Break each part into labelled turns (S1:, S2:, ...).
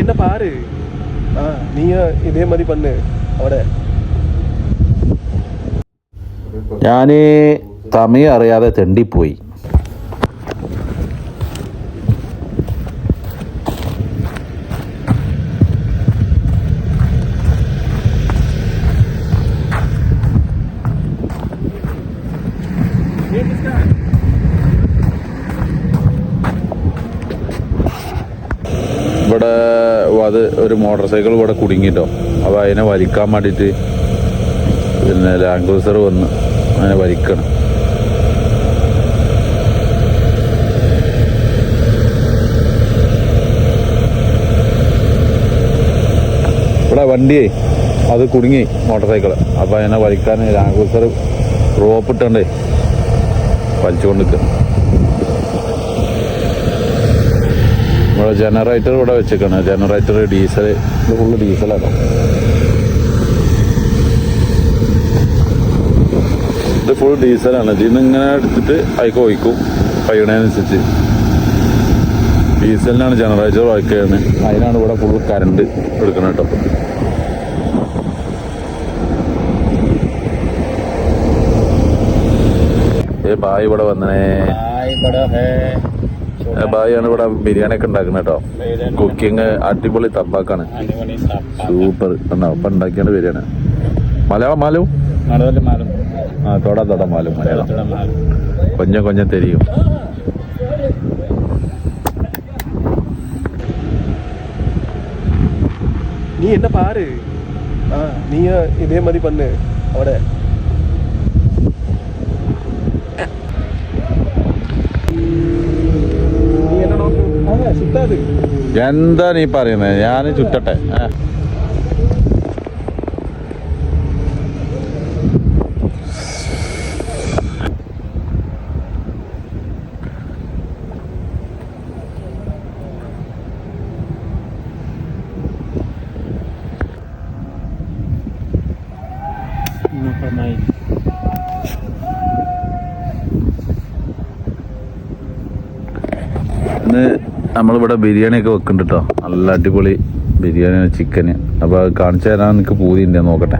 S1: என்ன பாரு ஆ நீயும் இதே மாதிரி பண்ணு അവിടെ
S2: ഞാൻ തമിഴ് അറിയാതെ തെണ്ടിപ്പോയി ഇവിടെ അത് ഒരു മോട്ടോർ സൈക്കിൾ ഇവിടെ കുടുങ്ങിട്ടോ. അപ്പോൾ അതിനെ വലിക്കാൻ വേണ്ടിയിട്ട് പിന്നെ ലാൻഡ് ക്രൂസർ വന്ന് അതിനെ വലിക്കണം. ഇവിടെ വണ്ടിയേ അത് കുടുങ്ങി മോട്ടോർ സൈക്കിൾ. അപ്പോൾ അതിനെ വലിക്കാൻ ലാൻഡ് ക്രൂസർ റോപ്പ് ഇട്ടണ്ടേ വലിച്ചുകൊണ്ടിരിക്കുക ഇവിടെ ജനറേറ്റർ ഇവിടെ വെച്ചേക്കാണ് ജനറേറ്റർ ഡീസൽ ഇത് ഫുള്ള് ഡീസലാണ് ഇത് ഫുൾ ഡീസലാണ് ഇതിന്ന് ഇങ്ങനെ എടുത്തിട്ട് അതിക്ക് ഒഴിക്കും. കഴിയണതിനനുസരിച്ച് ഡീസലിനാണ് ജനറേറ്റർ ചെയ്യുന്നത് അതിനാണ് ഇവിടെ ഫുൾ കറണ്ട് എടുക്കണം കേട്ടോ ഏ ബായ് ഇവിടെ വന്നേ. ഏ, ഭായിയാണ് ഇവിടെ ബിരിയാണി ഒക്കെ ഉണ്ടാക്കുന്നത് കേട്ടോ കുക്കിംഗ് അടിപൊളി തപ്പാക്കാണ്. സൂപ്പർ. എന്നാ ഇപ്പൊ ഉണ്ടാക്കിയാണ് ബിരിയാണി. മലയാളം മാലു? ആ തൊട തൊട മാലു മലയാളം. കൊഞ്ഞ കൊഞ്ഞ തെരിയും.
S1: നീ എന്നെ പാര്. നീ ഇതേ മതി പണ്ണ് അവിടെ.
S2: എന്താ നീ പറയുന്നത് ഞാൻ ചുറ്റട്ടെ. ആ. ഇന്ന് നമ്മളിവിടെ ബിരിയാണി ഒക്കെ വെക്കുന്നുണ്ട് കേട്ടോ നല്ല അടിപൊളി ബിരിയാണി ചിക്കന് അപ്പോൾ അത് കാണിച്ചു തരാൻ എനിക്ക് പൂതിയുണ്ട് നോക്കട്ടെ.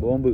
S2: ബോംബ്.